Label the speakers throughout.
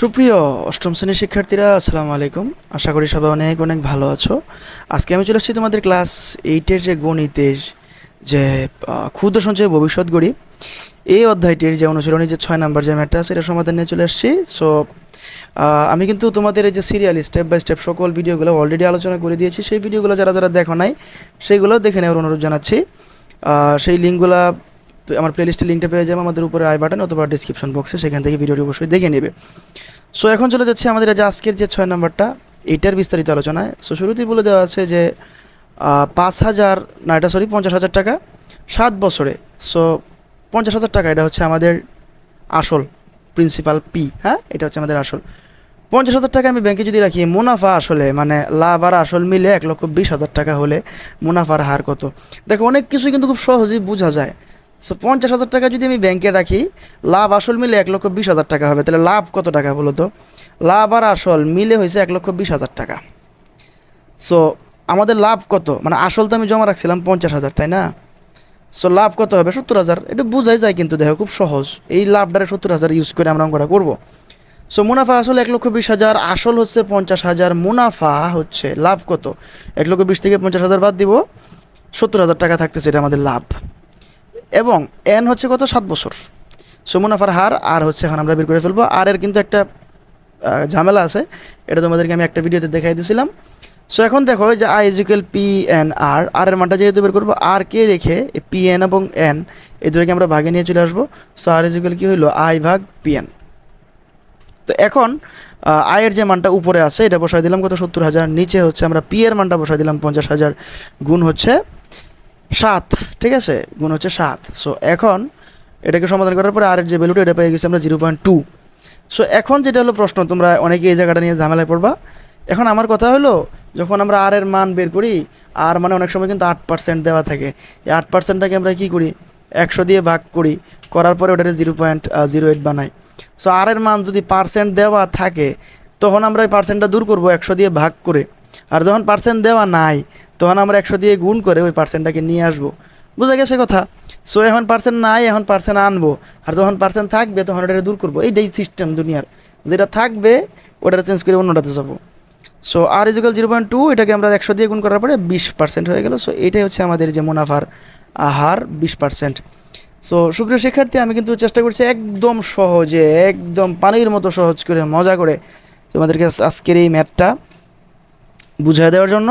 Speaker 1: সুপ্রিয় অষ্টম শ্রেণির শিক্ষার্থীরা, আসসালামু আলাইকুম। আশা করি সবাই অনেক অনেক ভালো আছো। আজকে আমি চলে এসেছি তোমাদের ক্লাস এইটের যে গণিতের যে ক্ষুদ্র সঞ্চয় ভবিষ্যৎ গড়ি। এই অধ্যায়টির যে অনুশীলনী যে ছয় নাম্বার যে ম্যাটটা আছে, এটা সমাধান নিয়ে চলে আসছি সো আমি কিন্তু তোমাদের এই যে সিরিয়াল স্টেপ বাই স্টেপ সকল ভিডিওগুলো অলরেডি আলোচনা করে দিয়েছি। সেই ভিডিওগুলো যারা যারা দেখো নাই সেইগুলো দেখে নেওয়ার অনুরোধ জানাচ্ছি। সেই লিঙ্কগুলো আমার প্লেলিস্টের লিঙ্কটা পেয়ে যাবে আমাদের উপরে আই বাটন অথবা ডিসক্রিপশন বক্সে সেখান থেকে ভিডিওটি অবশ্যই দেখে নেবে। সো এখন চলে যাচ্ছে আমাদের যে আজকের যে ছয় নম্বরটা এইটার বিস্তারিত আলোচনায়। সো শুরুতেই বলে দেওয়া আছে যে পাঁচ হাজার, না, এটা সরি পঞ্চাশ হাজার টাকা, সাত বছরে। সো পঞ্চাশ হাজার টাকা, এটা হচ্ছে আমাদের আসল প্রিন্সিপাল পি হ্যাঁ? এটা হচ্ছে আমাদের আসল। পঞ্চাশ হাজার টাকা আমি ব্যাংকে যদি রাখি, মুনাফা আসলে মানে লাভ আর আসল মিলে এক লক্ষ বিশ হাজার টাকা হলে মুনাফার হার কত? দেখো, অনেক কিছু কিন্তু খুব সহজেই বোঝা যায়। সো পঞ্চাশ হাজার টাকা যদি আমি ব্যাংকে রাখি, লাভ আসল মিলে এক লক্ষ বিশ হাজার টাকা হবে। তাহলে লাভ কত টাকা বলো তো? লাভ আর আসল মিলে হয়েছে এক লক্ষ বিশ হাজার টাকা। সো আমাদের লাভ কত? মানে আসল তো আমি জমা রাখছিলাম পঞ্চাশ হাজার, তাই না? সো লাভ কত হবে? সত্তর হাজার। এটা বোঝাই যায় কিন্তু দেখো, খুব সহজ। এই লাভটারে সত্তর হাজার ইউজ করে আমরা অঙ্কটা করব। সো মুনাফা আসলে এক লক্ষ বিশ হাজার, আসল হচ্ছে পঞ্চাশ হাজার। মুনাফা হচ্ছে লাভ কত? এক লক্ষ বিশ থেকে পঞ্চাশ হাজার বাদ দিব। সত্তর হাজার টাকা থাকতেছে এটা আমাদের লাভ। এবং এন হচ্ছে কত? সাত বছর। সো মুনাফার হার আর হচ্ছে এখন আমরা বের করে ফেলব। আর এর কিন্তু একটা ঝামেলা আছে। এটা তোমাদেরকে আমি একটা ভিডিওতে দেখাই দিয়েছিলাম সো এখন দেখো যে I is equal P N R R এর মানটা যেহেতু বের করব আর কে রেখে পি এন এবং এন এই দুটোকে আমরা ভাগে নিয়ে চলে আসব। সো আর ইজিক্যাল কী হলো আই ভাগ পি এন তো এখন আয়ের যে মানটা উপরে আছে, এটা বসাই দিলাম কত? সত্তর হাজার। নিচে হচ্ছে আমরা পি এর মানটা বসাই দিলাম পঞ্চাশ হাজার। গুণ হচ্ছে সাত, ঠিক আছে? গুণ হচ্ছে সাত। সো এখন এটাকে সমাধান করার পরে আর যে ভ্যালুটা এটা পেয়ে গেছি আমরা জিরো পয়েন্ট টু সো এখন যেটা হলো প্রশ্ন, তোমরা অনেকে এই জায়গাটা নিয়ে ঝামেলায় পড়বা। এখন আমার কথা হলো, যখন আমরা আর এর মান বের করি, আর মানে অনেক সময় কিন্তু আট পার্সেন্ট দেওয়া থাকে। এই আট পার্সেন্টটাকে আমরা কী করি? একশো দিয়ে ভাগ করি। করার পরে ওটাকে জিরো পয়েন্ট জিরো এইট বানাই। সো আর এর মান যদি পার্সেন্ট দেওয়া থাকে, তখন আমরা এই পার্সেন্টটা দূর করব একশো দিয়ে ভাগ করে। আর যখন পার্সেন্ট দেওয়া নাই তখন আমরা একশো দিয়ে গুণ করে ওই পার্সেন্টটাকে নিয়ে আসব। বুঝা গেছে কথা? সো এখন পার্সেন্ট নাই, এখন পার্সেন্ট আনব। আর যখন পার্সেন্ট থাকবে, তখন ওটা দূর করব। এইটাই সিস্টেম দুনিয়ার। যেটা থাকবে ওটা চেঞ্জ করে অন্যটাতে যাব। So R is equal zero point two এটাকে আমরা একশো দিয়ে গুণ করার পরে বিশ পার্সেন্ট হয়ে গেল। সো এটাই হচ্ছে আমাদের যে মুনাফার হার বিশ পার্সেন্ট সো সুপ্রিয় শিক্ষার্থী, আমি কিন্তু চেষ্টা করছি একদম সহজে, একদম পানির মতো সহজ করে, মজা করে তোমাদেরকে আজকের এই ম্যাথটা বুঝিয়ে দেওয়ার জন্য।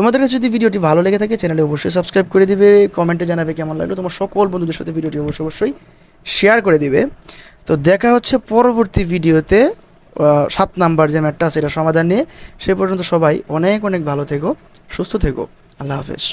Speaker 1: তোমাদের কাছে যদি ভিডিওটি ভালো লেগে থাকে চ্যানেলে অবশ্যই সাবস্ক্রাইব করে দিবে কমেন্টে জানাবে কেমন লাগল, তোমার সকল বন্ধুদের সাথে ভিডিওটি অবশ্যই অবশ্যই শেয়ার করে দিবে। তো দেখা হচ্ছে পরবর্তী ভিডিওতে সাত নাম্বার যে ম্যাটটা আছে, এটা সমাধান নিয়ে। সে পর্যন্ত সবাই অনেক অনেক ভালো থেকো, সুস্থ থেকো। আল্লাহ হাফেজ।